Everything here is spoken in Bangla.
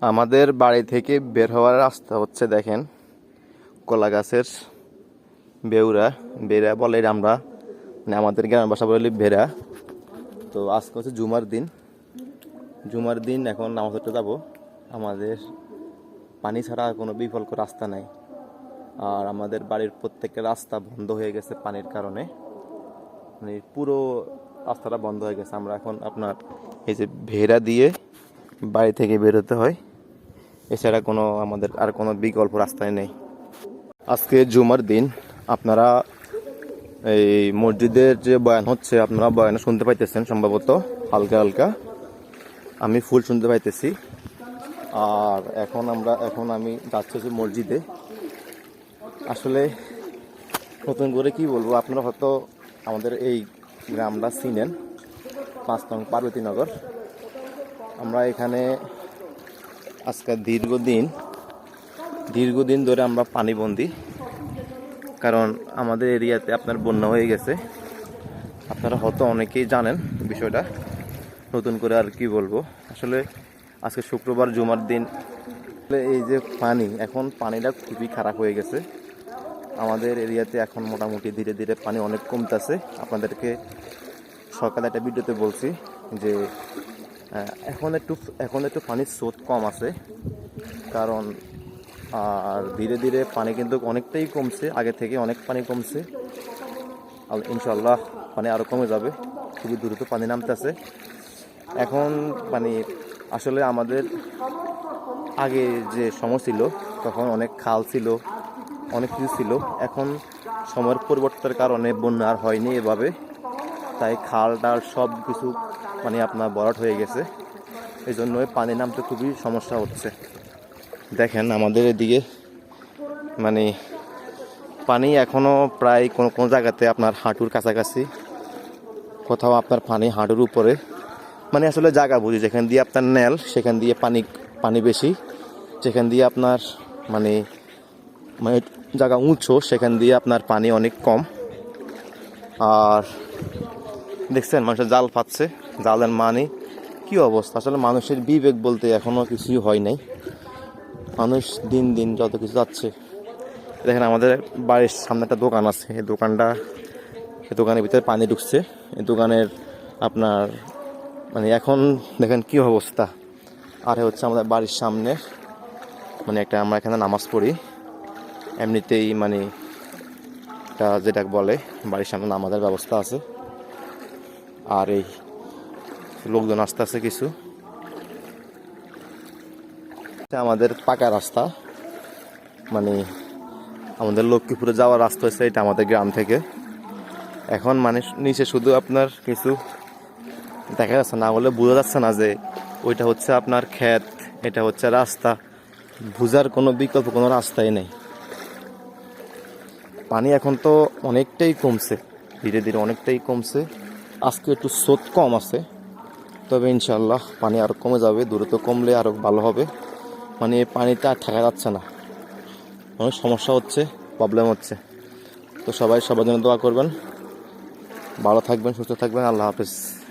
আমাদের বাড়ি থেকে বের হওয়ার রাস্তা হচ্ছে দেখেন কলা গাছের বেউরা, বেড়া বলে আমরা মানে আমাদের গ্রামের বাসা বলে বেড়া। তো আজকে হচ্ছে জুমার দিন। জুমার দিন এখন নামাজ পড়তে যাব। আমাদের পানি ছাড়া কোনো বিকল্প রাস্তা নাই। আর আমাদের বাড়ির প্রত্যেকটা রাস্তা বন্ধ হয়ে গেছে পানির কারণে। মানে পুরো রাস্তাটা বন্ধ হয়ে গেছে। আমরা এখন আপনার এই যে ভেড়া দিয়ে বাড়ি থেকে বেরোতে হয়। এছাড়া কোনো আমাদের আর কোনো বিকল্প রাস্তায় নেই। আজকে জুমার দিন, আপনারা এই মসজিদের যে বয়ান হচ্ছে, আপনারা বয়ানে শুনতে পাইতেছেন সম্ভবত, হালকা হালকা। আমি ফুল শুনতে পাইতেছি। আর এখন আমরা, এখন আমি যাচ্ছি মসজিদে। আসলে নতুন করে কি বলব, আপনারা হয়তো আমাদের এই গ্রামটা চিনেন, পাঁচ নং পার্বতীনগর। আমরা এখানে আজকে দীর্ঘদিন দীর্ঘদিন ধরে আমরা পানিবন্দি। কারণ আমাদের এরিয়াতে আপনার বন্যা হয়ে গেছে। আপনারা হয়তো অনেকেই জানেন বিষয়টা। নতুন করে আর কি বলব? আসলে আজকে শুক্রবার, জুমার দিন। এই যে পানি, এখন পানিটা খুবই খারাপ হয়ে গেছে। আমাদের এরিয়াতে এখন মোটামুটি ধীরে ধীরে পানি অনেক কমতেছে। আপনাদেরকে সকালে একটা ভিডিওতে বলছি যে এখন একটু এখন একটু পানির স্রোত কম আছে। কারণ, আর ধীরে ধীরে পানি কিন্তু অনেকটাই কমছে। আগে থেকে অনেক পানি কমছে। আর ইনশাল্লাহ পানি আরও কমে যাবে। খুবই দ্রুত পানি নামতেছে। এখন মানে আসলে আমাদের আগে যে সময় ছিল, তখন অনেক খাল ছিল, অনেক কিছু ছিল। এখন সময়ের পরিবর্তনের কারণে বন্যা আর হয়নি এভাবে। তাই খাল টাল সব কিছু মানে আপনার বরাট হয়ে গেছে। এই জন্য পানি নামতে খুবই সমস্যা হচ্ছে। দেখেন আমাদের এদিকে মানে পানি এখনও প্রায় কোনো কোনো জায়গাতে আপনার হাঁটুর কাছাকাছি, কোথাও আপনার পানি হাঁটুর উপরে। মানে আসলে জায়গা বুঝি, যেখান দিয়ে আপনার নেল, সেখান দিয়ে পানি পানি বেশি। যেখান দিয়ে আপনার মানে মানে জায়গা উঁচু, সেখান দিয়ে আপনার পানি অনেক কম। আর দেখছেন, মানুষের জাল পাচ্ছে জালের মানে। কি অবস্থা? আসলে মানুষের বিবেক বলতে এখনও কিছুই হয় নাই। মানুষ দিন দিন যত কিছু যাচ্ছে। দেখেন, আমাদের বাড়ির সামনে একটা দোকান আছে। এই দোকানটা, এই দোকানের ভিতরে পানি ঢুকছে। এই দোকানের আপনার মানে এখন দেখেন কি অবস্থা। আর হচ্ছে আমাদের বাড়ির সামনে মানে একটা আমরা এখানে নামাজ পড়ি। এমনিতেই মানে যেটা বলে, বাড়ির সামনে নামাজের ব্যবস্থা আছে। আর এই লোকজন আসতে আছে কিছু আমাদের পাকা রাস্তা। মানে আমাদের লক্ষ্মীপুরে যাওয়ার রাস্তা হচ্ছে এটা আমাদের গ্রাম থেকে। এখন মানে নিচে শুধু আপনার কিছু দেখা যাচ্ছে না, বলে বোঝা যাচ্ছে না যে ওইটা হচ্ছে আপনার ক্ষেত, এটা হচ্ছে রাস্তা। বুঝার কোনো বিকল্প, কোনো রাস্তাই নেই। পানি এখন তো অনেকটাই কমছে, ধীরে ধীরে অনেকটাই কমছে। আজকে একটু স্রোত কম আছে, তবে ইনশাল্লাহ পানি আরও কমে যাবে, দূরত্ব কমলে আরও ভালো হবে। মানে পানিটা আর থাকা যাচ্ছে না। অনেক সমস্যা হচ্ছে প্রবলেম হচ্ছে। তো সবাই সবার জন্য দোয়া করবেন। ভালো থাকবেন, সুস্থ থাকবেন, আল্লাহ হাফেজ।